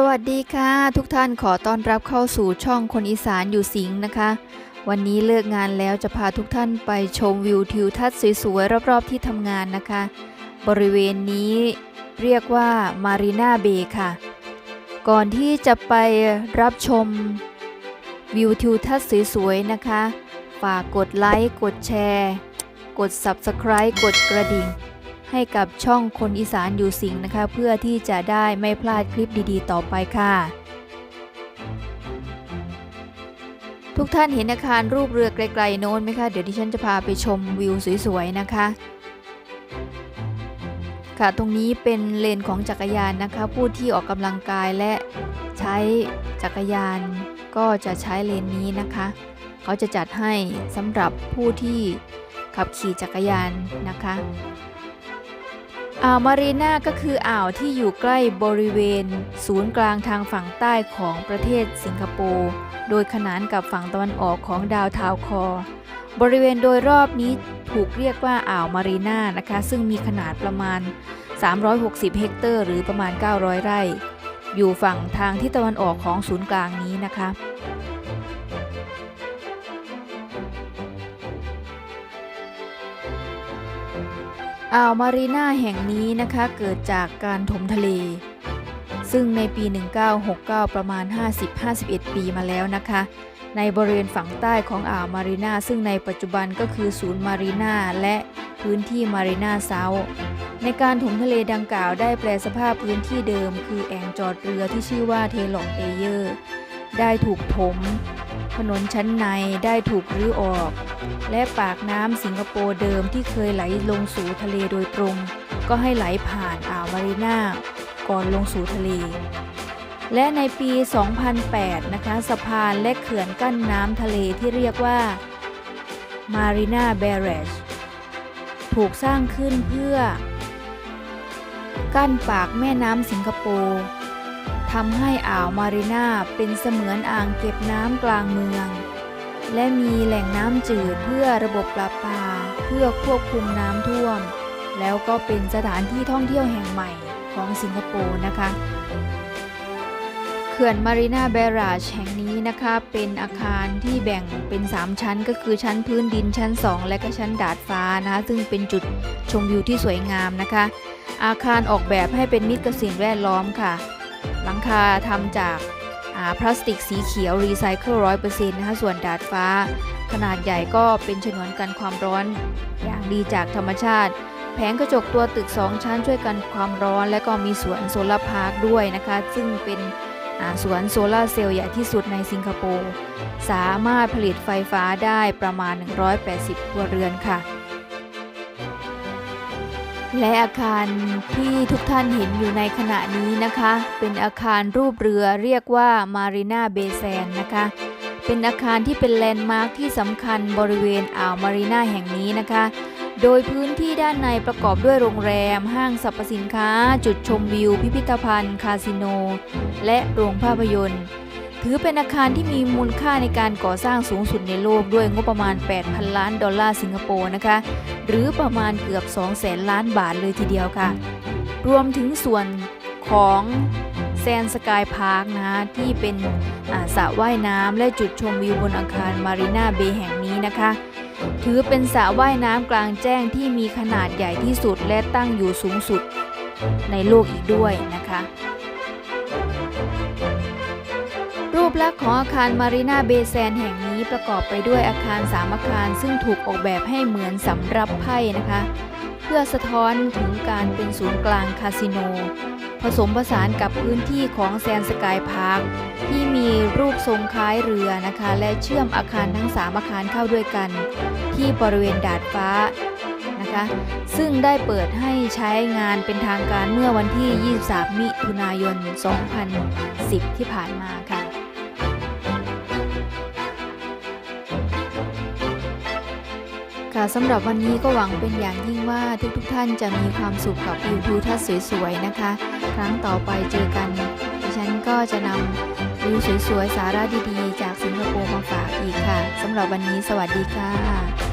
สวัสดีค่ะ ทุกท่านขอต้อนรับเข้าสู่ช่องคนอีสานอยู่สิงห์นะคะ วันนี้เลิกงานแล้วจะพาทุกท่านไปชมวิวทิวทัศน์สวยๆรอบๆที่ทำงานนะคะ บริเวณนี้เรียกว่ามารีนาเบย์ค่ะ ก่อนที่จะไปรับชมวิวทิวทัศน์สวยๆนะคะ ฝากกดไลค์ กดแชร์ กด Subscribe กดกระดิ่ง ให้กับช่องคนอีสานอยู่สิงนะคะ เพื่อที่จะได้ไม่พลาดคลิปดีๆ ต่อไปค่ะ ทุกท่านเห็นอาคารรูปเรือไกลๆโน้นไหมคะ เดี๋ยวดิฉันจะพาไปชมวิวสวยๆนะคะ ค่ะตรงนี้เป็นเลนของจักรยานนะคะ ผู้ที่ออกกำลังกายและใช้จักรยานก็จะใช้เลนนี้นะคะเขาจะจัดให้สำหรับผู้ที่ขับขี่จักรยานนะคะ อ่าวมารีนาก็คืออ่าวที่อยู่ใกล้บริเวณ ศูนย์กลางทางฝั่งใต้ของประเทศสิงคโปร์ โดยขนานกับฝั่งตะวันออกของดาวเทาวคอ บริเวณโดยรอบนี้ถูกเรียกว่าอ่าวมารีนานะคะ ซึ่งมีขนาดประมาณ 360 เฮกเตอร์ หรือประมาณ 900 ไร่ อยู่ฝั่งทางทิศตะวันออกของศูนย์กลางนี้นะคะ อ่าวมารีนาแห่งนี้นะคะเกิดจากการถมทะเล ซึ่งในปี 1969 ประมาณ 50-51 ปีมาแล้วนะคะ ในบริเวณฝั่งใต้ของอ่าวมารีนาซึ่งในปัจจุบันก็คือศูนย์มารีนาและพื้นที่มารีนาเซาในการถมทะเลดังกล่าวได้แปลสภาพพื้นที่เดิม คือแอ่งจอดเรือที่ชื่อว่าเทลองเอเยอร์ ได้ถูกถม ถนนชั้นในได้ถูกรื้อออก และปากน้ำสิงคโปร์เดิมที่เคยไหลลงสู่ทะเลโดยตรง ก็ให้ไหลผ่านอ่าวมารีนาก่อนลงสู่ทะเล และในปี 2008 นะคะสะพานและเขื่อนกั้นน้ำทะเลที่เรียกว่า Marina Barrage ถูกสร้างขึ้นเพื่อ กั้นปากแม่น้ำสิงคโปร์ ทำให้อ่าวมารีนาเป็นเสมือนอ่างเก็บน้ำกลางเมือง และมีแหล่งน้ำจืดเพื่อระบบประปาเพื่อควบคุมน้ำท่วม แล้วก็เป็นสถานที่ท่องเที่ยวแห่งใหม่ของสิงคโปร์นะคะเขื่อนมารีนาเบราชแห่งนี้นะคะ เป็นอาคารที่แบ่งเป็น 3 ชั้น ก็คือชั้นพื้นดินชั้น 2 และก็ชั้นดาดฟ้านะคะซึ่งเป็นจุดชมวิวที่สวยงามนะคะ อาคารออกแบบให้เป็นมิตรกับสิ่งแวดล้อมค่ะ หลังคาทำจากอ่าพลาสติกสีเขียวรีไซเคิลร้อยเปอร์เซ็นต์นะคะส่วนดาดฟ้า ขนาดใหญ่ก็เป็นฉนวนกันความร้อน อย่างดีจากธรรมชาติ แผงกระจกตัวตึก 2 ชั้นช่วยกันความร้อน และก็มีสวนโซลาร์พาร์คด้วยนะคะ ซึ่งเป็นสวนโซลาร์เซลล์ใหญ่ที่สุดในสิงคโปร์ สามารถผลิตไฟฟ้าได้ประมาณ 180 ครัวเรือนค่ะ และอาคารที่ทุกท่านเห็นอยู่ในขณะนี้นะคะ เป็นอาคารรูปเรือเรียกว่า Marina Bay Sand นะคะ เป็นอาคารที่เป็นแลนด์มาร์คที่สำคัญบริเวณอ่าวมารีนาแห่งนี้นะคะ โดยพื้นที่ด้านในประกอบด้วยโรงแรม ห้างสรรพสินค้า จุดชมวิว พิพิธภัณฑ์ คาสิโน และโรงภาพยนตร์ ถือเป็นอาคารที่มีมูลค่าในการก่อสร้างสูงสุดในโลกด้วยงบประมาณ 8,000 ล้านดอลลาร์สิงคโปร์นะคะ หรือประมาณเกือบ2แสนล้านบาทเลยทีเดียวค่ะ รวมถึงส่วนของแซนสกายพาร์คนะที่เป็นสระว่ายน้ำและจุดชมวิวบนอาคารมารีนาเบย์แห่งนี้นะคะ ถือเป็นสระว่ายน้ำกลางแจ้งที่มีขนาดใหญ่ที่สุดและตั้งอยู่สูงสุดในโลกอีกด้วยนะคะ ลักษณ์ของอาคารมารีนาเบแซนแห่งนี้ประกอบไปด้วยอาคารสามอาคารซึ่งถูกออกแบบให้เหมือนสำรับไพ่นะคะ เพื่อสะท้อนถึงการเป็นศูนย์กลางคาสิโน ผสมผสานกับพื้นที่ของแซนสกายพาร์คที่มีรูปทรงคล้ายเรือนะคะ และเชื่อมอาคารทั้ง 3 อาคารเข้าด้วยกัน ที่บริเวณดาดฟ้านะคะซึ่งได้เปิดให้ใช้งานเป็นทางการเมื่อวันที่ 23 มิถุนายน 2010 ที่ผ่านมาค่ะ สำหรับวันนี้ก็หวังเป็นอย่างยิ่งว่าทุกทุกท่านจะมีความสุขกับวิวทิวทัศน์สวยๆนะคะ ครั้งต่อไปเจอกันดิฉันก็จะนำวิวสวยๆสาระดีๆ จากสิงคโปร์มาฝากอีกค่ะสำหรับวันนี้สวัสดีค่ะ